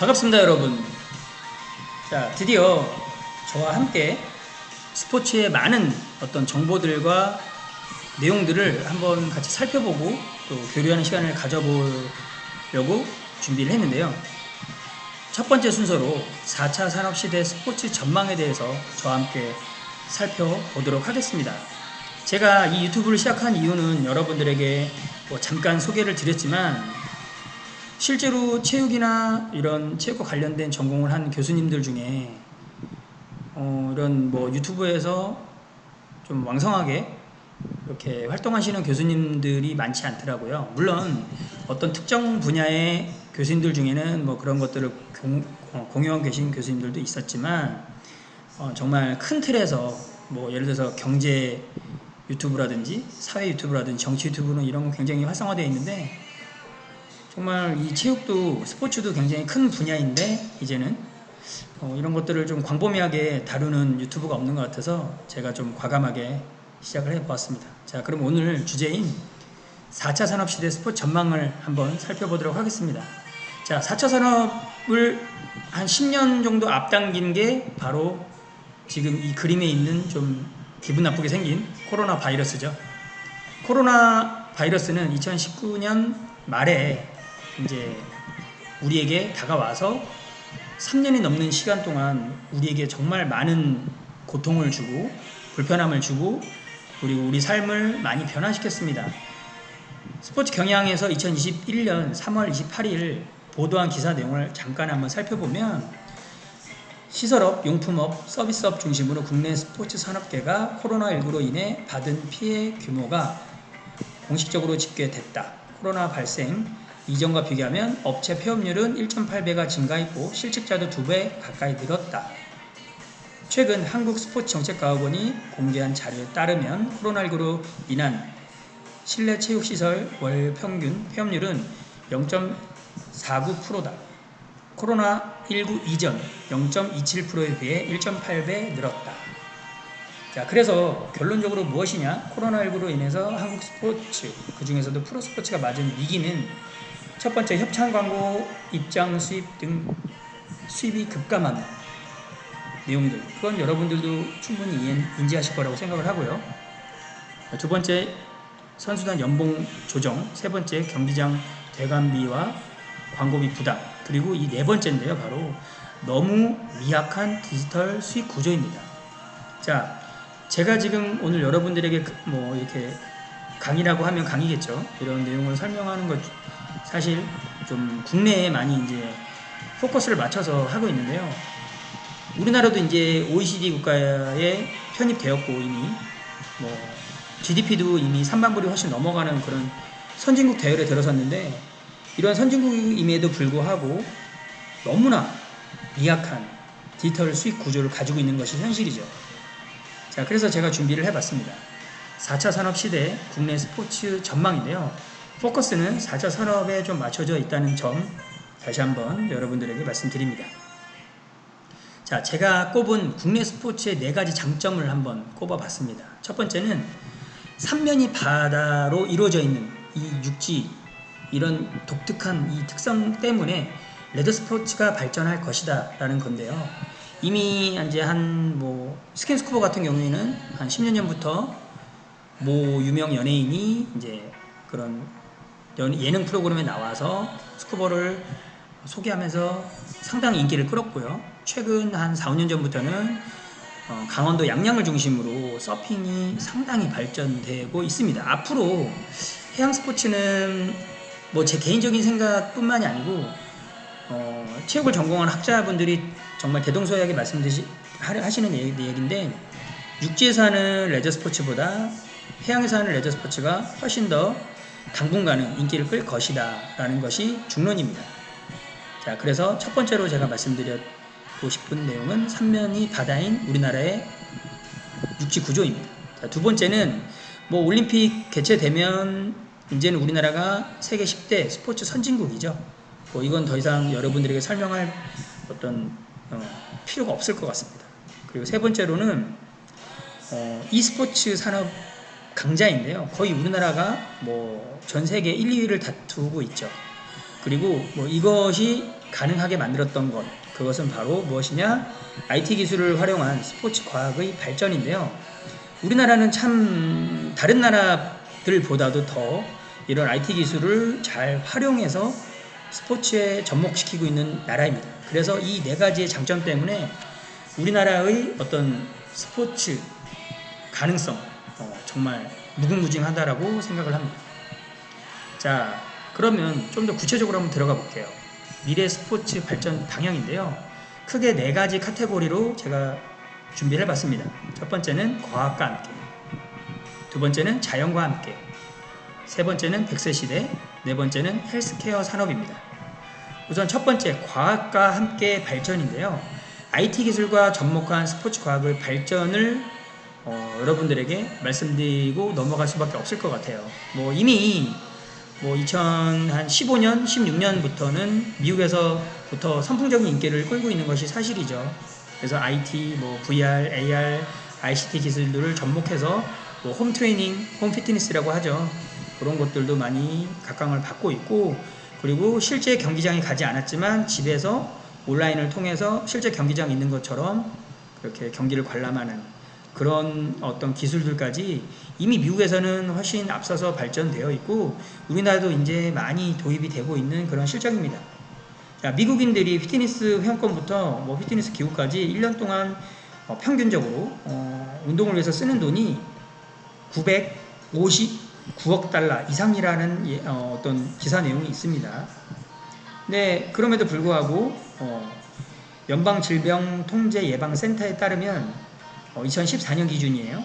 반갑습니다, 여러분. 자, 드디어 저와 함께 스포츠의 많은 어떤 정보들과 내용들을 한번 같이 살펴보고 또 교류하는 시간을 가져보려고 준비를 했는데요. 첫 번째 순서로 4차 산업시대 스포츠 전망에 대해서 저와 함께 살펴보도록 하겠습니다. 제가 이 유튜브를 시작한 이유는 여러분들에게 뭐 잠깐 소개를 드렸지만 실제로 체육이나 이런 체육과 관련된 전공을 한 교수님들 중에 어, 이런 뭐 유튜브에서 좀 왕성하게 이렇게 활동하시는 교수님들이 많지 않더라고요. 물론 어떤 특정 분야의 교수님들 중에는 뭐 그런 것들을 공, 어, 공유하고 계신 교수님들도 있었지만 어, 정말 큰 틀에서 뭐 예를 들어서 경제 유튜브라든지 사회 유튜브라든지 정치 유튜브는 이런 거 굉장히 활성화되어 있는데 정말 이 체육도 스포츠도 굉장히 큰 분야인데 이제는 어, 이런 것들을 좀 광범위하게 다루는 유튜브가 없는 것 같아서 제가 좀 과감하게 시작을 해보았습니다. 자, 그럼 오늘 주제인 4차 산업시대 스포츠 전망을 한번 살펴보도록 하겠습니다. 자, 4차 산업을 한 10년 정도 앞당긴 게 바로 지금 이 그림에 있는 좀 기분 나쁘게 생긴 코로나 바이러스죠. 코로나 바이러스는 2019년 말에 이제 우리에게 다가와서 3년이 넘는 시간 동안 우리에게 정말 많은 고통을 주고 불편함을 주고 그리고 우리 삶을 많이 변화시켰습니다. 스포츠 경향에서 2021년 3월 28일 보도한 기사 내용을 잠깐 한번 살펴보면 시설업, 용품업, 서비스업 중심으로 국내 스포츠 산업계가 코로나19로 인해 받은 피해 규모가 공식적으로 집계됐다. 코로나 발생 이전과 비교하면 업체 폐업률은 1.8배가 증가했고 실직자도 2배 가까이 늘었다. 최근 한국스포츠정책과학원이 공개한 자료에 따르면 코로나19로 인한 실내 체육시설 월 평균 폐업률은 0.49%다. 코로나19 이전 0.27%에 비해 1.8배 늘었다. 자, 그래서 결론적으로 무엇이냐? 코로나19로 인해서 한국 스포츠, 그 중에서도 프로 스포츠가 맞은 위기는 첫 번째 협찬 광고, 입장 수입 등 수입이 급감한 내용들. 그건 여러분들도 충분히 인지하실 거라고 생각을 하고요. 두 번째 선수단 연봉 조정, 세 번째 경기장 대관비와 광고비 부담, 그리고 이 네 번째인데요. 바로 너무 미약한 디지털 수익 구조입니다. 자, 제가 지금 오늘 여러분들에게 그- 뭐 이렇게 강의라고 하면 강의겠죠. 이런 내용을 설명하는 것 사실 좀 국내에 많이 이제 포커스를 맞춰서 하고 있는데요. 우리나라도 이제 OECD 국가에 편입되었고 이미 뭐 GDP도 이미 3만 불이 훨씬 넘어가는 그런 선진국 대열에 들어섰는데 이런 선진국임에도 불구하고 너무나 미약한 디지털 수익 구조를 가지고 있는 것이 현실이죠. 자, 그래서 제가 준비를 해봤습니다. 4차 산업 시대 국내 스포츠 전망인데요. 포커스는 4차 산업에 좀 맞춰져 있다는 점 다시 한번 여러분들에게 말씀드립니다. 자, 제가 꼽은 국내 스포츠의 네 가지 장점을 한번 꼽아봤습니다. 첫 번째는 삼면이 바다로 이루어져 있는 이 육지 이런 독특한 이 특성 때문에 레드 스포츠가 발전할 것이다 라는 건데요. 이미 이제 한 뭐 스킨스쿠버 같은 경우에는 한 10년 전부터 모 유명 연예인이 이제 그런 연- 예능 프로그램에 나와서 스쿠버를 소개하면서 상당히 인기를 끌었고요. 최근 한 4, 5년 전부터는 어, 강원도 양양을 중심으로 서핑이 상당히 발전되고 있습니다. 앞으로 해양 스포츠는 뭐 제 개인적인 생각뿐만이 아니고 어, 체육을 전공한 학자분들이 정말 대동소이하게 말씀드시 하- 하시는 얘기, 얘기인데 육지에서 하는 레저 스포츠보다 해양에서 하는 레저 스포츠가 훨씬 더 당분간은 인기를 끌 것이다 라는 것이 중론입니다. 자, 그래서 첫 번째로 제가 말씀드리고 싶은 내용은 삼면이 바다인 우리나라의 육지 구조입니다. 자, 두 번째는 뭐 올림픽 개최되면 이제는 우리나라가 세계 10대 스포츠 선진국이죠. 뭐 이건 더 이상 여러분들에게 설명할 어떤 어, 필요가 없을 것 같습니다. 그리고 세 번째로는 어, e스포츠 산업 강자인데요. 거의 우리나라가 뭐 전 세계 1, 2위를 다투고 있죠. 그리고 뭐 이것이 가능하게 만들었던 것 그것은 바로 무엇이냐 IT 기술을 활용한 스포츠 과학의 발전인데요. 우리나라는 참 다른 나라들보다도 더 이런 IT 기술을 잘 활용해서 스포츠에 접목시키고 있는 나라입니다. 그래서 이 네 가지의 장점 때문에 우리나라의 어떤 스포츠 가능성 어, 정말 무궁무진하다라고 생각을 합니다. 자, 그러면 좀 더 구체적으로 한번 들어가 볼게요. 미래 스포츠 발전 방향인데요. 크게 네 가지 카테고리로 제가 준비를 해봤습니다. 첫 번째는 과학과 함께, 두 번째는 자연과 함께, 세 번째는 100세 시대, 네 번째는 헬스케어 산업입니다. 우선 첫 번째 과학과 함께 발전인데요. IT 기술과 접목한 스포츠 과학의 발전을 어, 여러분들에게 말씀드리고 넘어갈 수밖에 없을 것 같아요. 뭐 이미 뭐 2015년, 16년부터는 미국에서부터 선풍적인 인기를 끌고 있는 것이 사실이죠. 그래서 IT, 뭐 VR, AR, ICT 기술들을 접목해서 뭐 홈 트레이닝, 홈 피트니스라고 하죠. 그런 것들도 많이 각광을 받고 있고 그리고 실제 경기장에 가지 않았지만 집에서 온라인을 통해서 실제 경기장 있는 것처럼 그렇게 경기를 관람하는 그런 어떤 기술들까지 이미 미국에서는 훨씬 앞서서 발전되어 있고 우리나라도 이제 많이 도입이 되고 있는 그런 실정입니다. 자, 미국인들이 피트니스 회원권부터 뭐 피트니스 기구까지 1년 동안 어, 평균적으로 어, 운동을 위해서 쓰는 돈이 959억 달러 이상이라는 예, 어, 어떤 기사 내용이 있습니다. 네, 그럼에도 불구하고 어, 연방질병통제예방센터에 따르면 어, 2014년 기준이에요.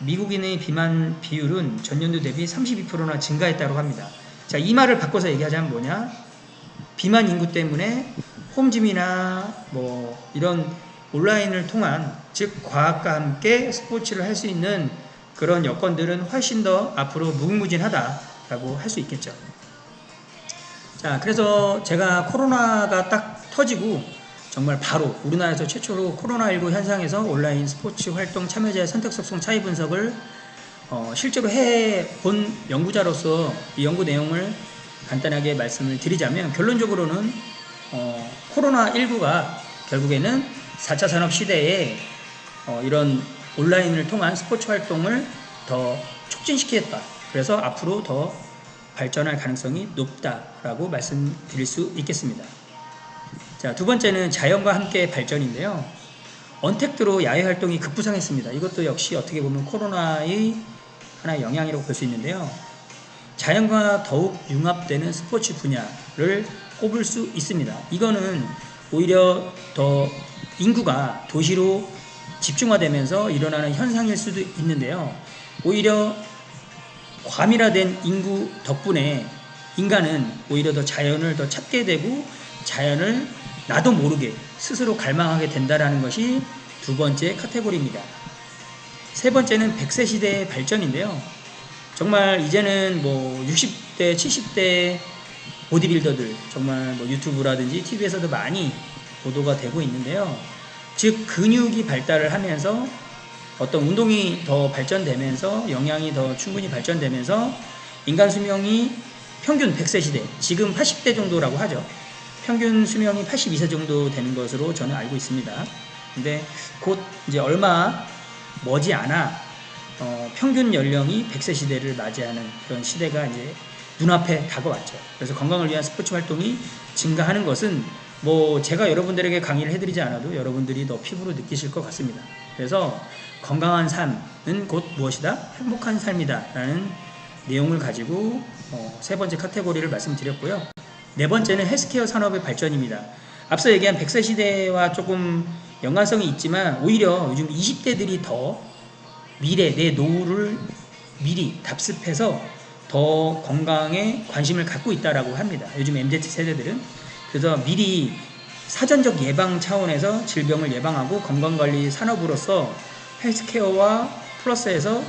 미국인의 비만 비율은 전년도 대비 32%나 증가했다고 합니다. 자, 이 말을 바꿔서 얘기하자면 뭐냐? 비만 인구 때문에 홈짐이나 뭐 이런 온라인을 통한 즉 과학과 함께 스포츠를 할 수 있는 그런 여건들은 훨씬 더 앞으로 무궁무진하다라고 할 수 있겠죠. 자, 그래서 제가 코로나가 딱 터지고 정말 바로 우리나라에서 최초로 코로나19 현상에서 온라인 스포츠 활동 참여자의 선택속성 차이 분석을 어, 실제로 해 본 연구자로서 이 연구 내용을 간단하게 말씀을 드리자면 결론적으로는 어, 코로나19가 결국에는 4차 산업 시대에 어, 이런 온라인을 통한 스포츠 활동을 더 촉진시키겠다. 그래서 앞으로 더 발전할 가능성이 높다라고 말씀드릴 수 있겠습니다. 자, 두 번째는 자연과 함께 발전인데요. 언택트로 야외 활동이 급부상했습니다. 이것도 역시 어떻게 보면 코로나의 하나의 영향이라고 볼 수 있는데요. 자연과 더욱 융합되는 스포츠 분야를 꼽을 수 있습니다. 이거는 오히려 더 인구가 도시로 집중화되면서 일어나는 현상일 수도 있는데요. 오히려 과밀화된 인구 덕분에 인간은 오히려 더 자연을 더 찾게 되고 자연을 나도 모르게 스스로 갈망하게 된다라는 것이 두 번째 카테고리입니다. 세 번째는 100세 시대의 발전인데요. 정말 이제는 뭐 60대, 70대 보디빌더들 정말 뭐 유튜브라든지 TV에서도 많이 보도가 되고 있는데요. 즉 근육이 발달을 하면서 어떤 운동이 더 발전되면서 영양이 더 충분히 발전되면서 인간 수명이 평균 100세 시대, 지금 80대 정도라고 하죠. 평균 수명이 82세 정도 되는 것으로 저는 알고 있습니다. 근데 곧 이제 얼마 머지 않아 어, 평균 연령이 100세 시대를 맞이하는 그런 시대가 이제 눈앞에 다가왔죠. 그래서 건강을 위한 스포츠 활동이 증가하는 것은 뭐 제가 여러분들에게 강의를 해드리지 않아도 여러분들이 더 피부로 느끼실 것 같습니다. 그래서 건강한 삶은 곧 무엇이다? 행복한 삶이다. 라는 내용을 가지고 어, 세 번째 카테고리를 말씀드렸고요. 네 번째는 헬스케어 산업의 발전입니다. 앞서 얘기한 100세 시대와 조금 연관성이 있지만 오히려 요즘 20대들이 더 미래, 내 노후를 미리 답습해서 더 건강에 관심을 갖고 있다라고 합니다. 요즘 MZ 세대들은. 그래서 미리 사전적 예방 차원에서 질병을 예방하고 건강관리 산업으로서 헬스케어와 플러스에서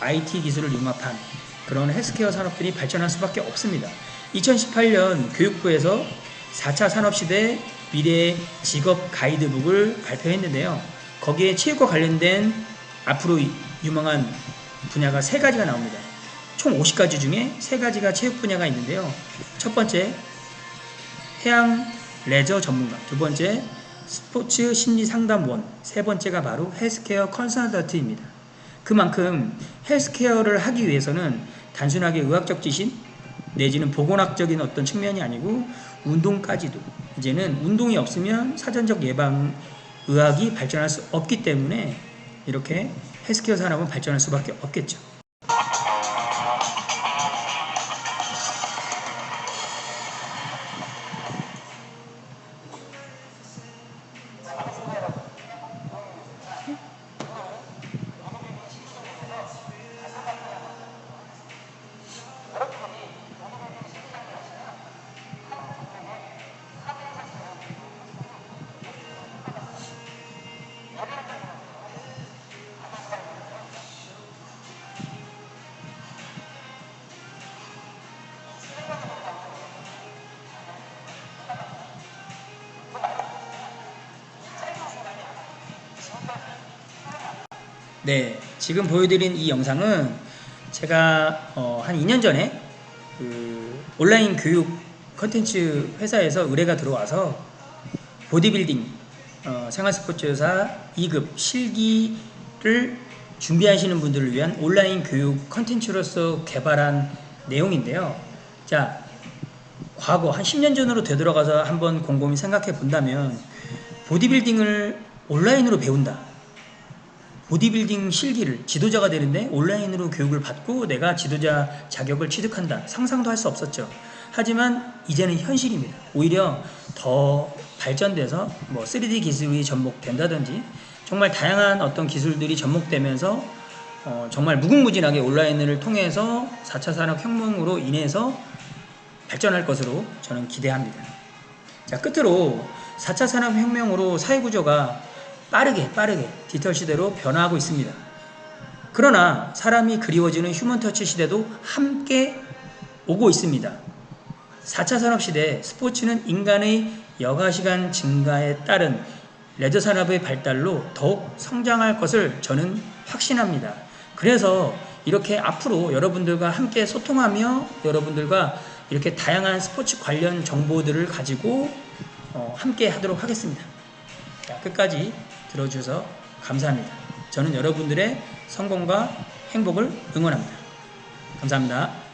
IT 기술을 융합한 그런 헬스케어 산업들이 발전할 수밖에 없습니다. 2018년 교육부에서 4차 산업시대 미래 직업 가이드북을 발표했는데요. 거기에 체육과 관련된 앞으로 유망한 분야가 세 가지가 나옵니다. 총 50가지 중에 세 가지가 체육 분야가 있는데요. 첫 번째, 해양 레저 전문가, 두 번째 스포츠 심리 상담원, 세 번째가 바로 헬스케어 컨설턴트입니다. 그만큼 헬스케어를 하기 위해서는 단순하게 의학적 지식 내지는 보건학적인 어떤 측면이 아니고 운동까지도 이제는 운동이 없으면 사전적 예방 의학이 발전할 수 없기 때문에 이렇게 헬스케어 산업은 발전할 수밖에 없겠죠. 네, 지금 보여드린 이 영상은 제가 어, 한 2년 전에 그 온라인 교육 컨텐츠 회사에서 의뢰가 들어와서 보디빌딩 어, 생활스포츠사 2급 실기를 준비하시는 분들을 위한 온라인 교육 컨텐츠로서 개발한 내용인데요. 자, 과거 한 10년 전으로 되돌아가서 한번 곰곰이 생각해 본다면 보디빌딩을 온라인으로 배운다. 보디빌딩 실기를 지도자가 되는데 온라인으로 교육을 받고 내가 지도자 자격을 취득한다. 상상도 할 수 없었죠. 하지만 이제는 현실입니다. 오히려 더 발전돼서 뭐 3D 기술이 접목된다든지 정말 다양한 어떤 기술들이 접목되면서 어, 정말 무궁무진하게 온라인을 통해서 4차 산업 혁명으로 인해서 발전할 것으로 저는 기대합니다. 자, 끝으로 4차 산업 혁명으로 사회 구조가 빠르게 빠르게 디지털 시대로 변화하고 있습니다. 그러나 사람이 그리워지는 휴먼 터치 시대도 함께 오고 있습니다. 4차 산업 시대 스포츠는 인간의 여가 시간 증가에 따른 레저 산업의 발달로 더욱 성장할 것을 저는 확신합니다. 그래서 이렇게 앞으로 여러분들과 함께 소통하며 여러분들과 이렇게 다양한 스포츠 관련 정보들을 가지고 어, 함께 하도록 하겠습니다. 자, 끝까지 들어주셔서 감사합니다. 저는 여러분들의 성공과 행복을 응원합니다. 감사합니다.